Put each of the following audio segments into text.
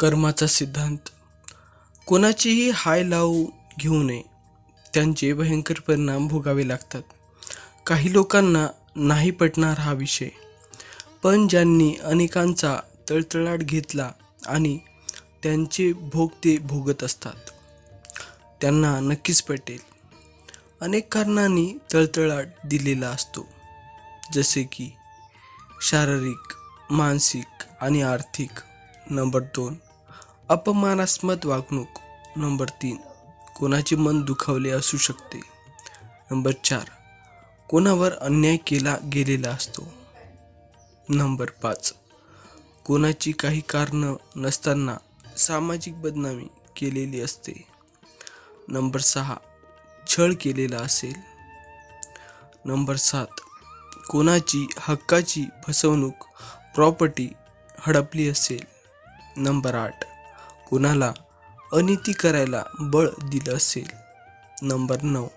कर्माचा सिद्धांत. कोणाचीही हाय लावू घेऊ नये. त्यांचे भयंकर परिणाम भोगावे लागतात. काही लोकांना नाही पटणार हा विषय. पण ज्यांनी अनेकांचा तळतळाट घेतला आणि त्यांचे भोग ते भोगत असतात त्यांना नक्कीच पटेल. अनेक कारणांनी तळतळाट दिलेला असतो. जसे की शारीरिक मानसिक आणि आर्थिक. नंबर दोन अपमानास्पद वागणूक. नंबर तीन कोणाचे मन दुखावले असू शकते. नंबर चार कोणावर अन्याय केला गेलेला असतो. नंबर पाच कोणाची काही कारणं नसताना सामाजिक बदनामी केलेली असते. नंबर सहा छळ केलेला असेल. नंबर सात कोणाची हक्काची फसवणूक प्रॉपर्टी हडपली असेल. नंबर आठ कुणाला अनिती करायला बळ दिलं असेल? नंबर नऊ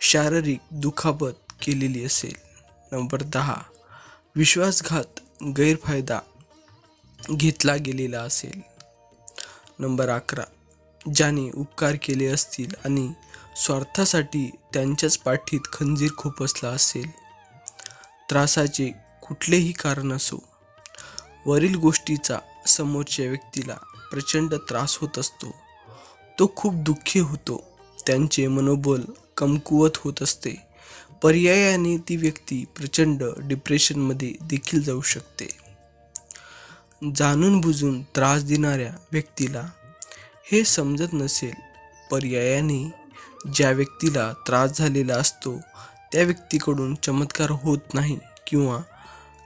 शारीरिक दुखापत केलेली असेल. नंबर दहा विश्वासघात गैरफायदा घेतला गेलेला असेल. नंबर अकरा ज्याने उपकार केले असतील आणि स्वार्थासाठी त्यांच्याच पाठीत खंजीर खोपसला असेल. त्रासाचे कुठलेही कारण असो वरील गोष्टीचा समोरच्या व्यक्तीला प्रचंड त्रास होत असतो. तो खूप दुःखी होतो. त्यांचे मनोबल कमकुवत होत असते. पर्यायाने ती व्यक्ती प्रचंड डिप्रेशनमध्ये देखील जाऊ शकते. जाणून बुजून त्रास देणाऱ्या व्यक्तीला हे समजत नसेल पर्यायाने ज्या व्यक्तीला त्रास झालेला असतो त्या व्यक्तीकडून चमत्कार होत नाही किंवा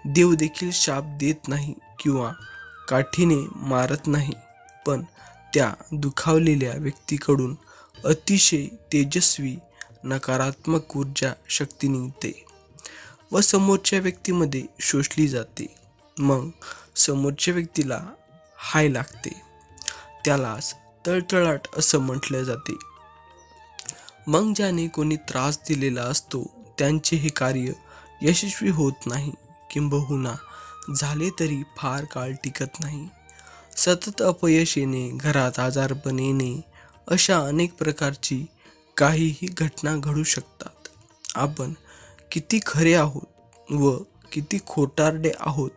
देव देखील शाप देत नाही किंवा काठीने मारत नाही. पण त्या दुखावलेल्या व्यक्तीकडून अतिशय तेजस्वी नकारात्मक ऊर्जा शक्ती निघते व समोरच्या व्यक्तीमध्ये शोषली जाते. मग समोरच्या व्यक्तीला हाय लागते. त्यालाच तळतळाट असं म्हटलं जाते. मग ज्याने कोणी त्रास दिलेला असतो त्यांचे हे कार्य यशस्वी होत नाही किंबहुना झाले तरी फार काळ टिकत नाही. सतत अपयश येणे घरात आजारपण येणे अशा अनेक प्रकारची काहीही घटना घडू शकतात. आपण किती खरे आहोत व किती खोटारडे आहोत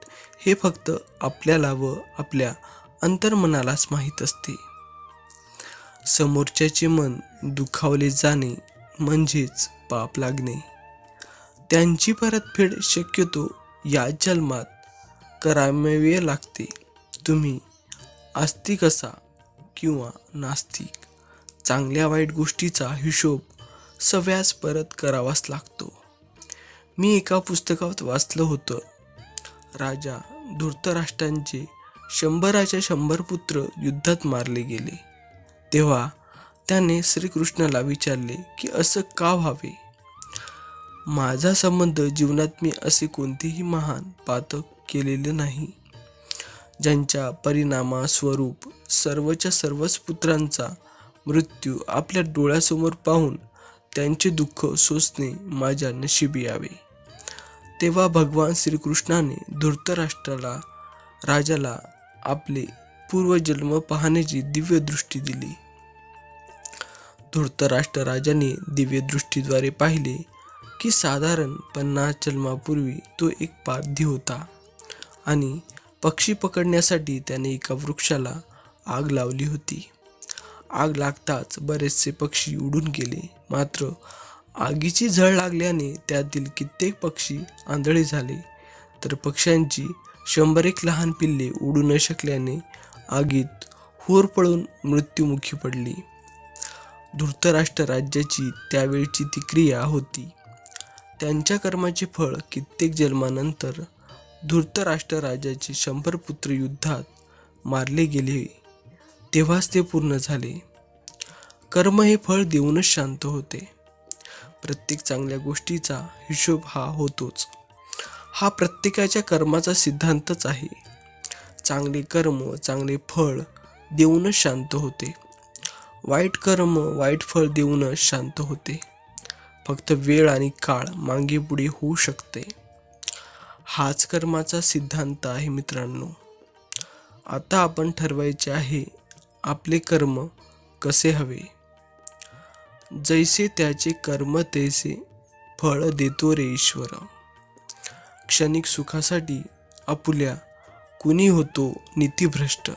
हे फक्त आपल्याला व आपल्या अंतर्मनालाच माहीत असते. समोरच्याचे मन दुखावले जाणे म्हणजेच पाप लागणे. त्यांची परतफेड शक्यतो या जन्मात करावे लागते. तुम्ही आस्तिक असा किंवा नास्तिक चांगल्या वाईट गोष्टीचा हिशोब सव्यास परत करावाच लागतो. मी एका पुस्तकात वाचलं होतं. राजा धूर्तराष्ट्रांचे शंभराच्या शंभर पुत्र युद्धात मारले गेले. तेव्हा त्याने श्रीकृष्णाला विचारले की असं का व्हावे? माझा संबंध जीवनात मी असे कोणतेही महान पातक केलेले नाही. ज्यांच्या परिणामास्वरूप सर्वच्या सर्वच पुत्रांचा मृत्यू आपल्या डोळ्यासमोर पाहून त्यांचे दुःख सोसणे माझ्या नशिबी यावे. तेव्हा भगवान श्रीकृष्णाने धृतराष्ट्राला राजाला आपले पूर्वजन्म पाहण्याची दिव्य दृष्टी दिली. धृतराष्ट्र राजाने दिव्य दृष्टीद्वारे पाहिले की साधारण पन्नास जन्मापूर्वी तो एक पारधी होता आणि पक्षी पकडण्यासाठी त्याने एका वृक्षाला आग लावली होती. आग लागताच बरेचसे पक्षी उडून गेले. मात्र आगीची झळ लागल्याने त्यातील कित्येक पक्षी आंधळे झाले. तर पक्ष्यांची शंभर एक लहान पिल्ले उडू न शकल्याने आगीत होर पळून मृत्युमुखी पडली. धृतराष्ट्र राज्याची त्यावेळची ती क्रिया होती. त्यांच्या कर्माचे फळ कित्येक जन्मानंतर धूर्तराष्ट्र राजाचे शंभर पुत्र युद्धात मारले गेले. तेव्हाच ते पूर्ण झाले. कर्म हे फळ देऊनच शांत होते. प्रत्येक चांगल्या गोष्टीचा हिशोब हा होतोच. हा प्रत्येकाच्या कर्माचा सिद्धांतच आहे. चांगले कर्म चांगले फळ देऊनच शांत होते. वाईट कर्म वाईट फळ देऊनच शांत होते. फक्त वेळ आणि काळ मागे पुढे होऊ शकते. हाच कर्माचा सिद्धांत आहे मित्रांनो. आता आपण ठरवायचे आहे आपले कर्म कसे हवे? जैसे त्याचे कर्म तैसे फळ देतो रे ईश्वर. क्षणिक सुखासाठी आपुल्या कुणी होतो नीतिभ्रष्ट?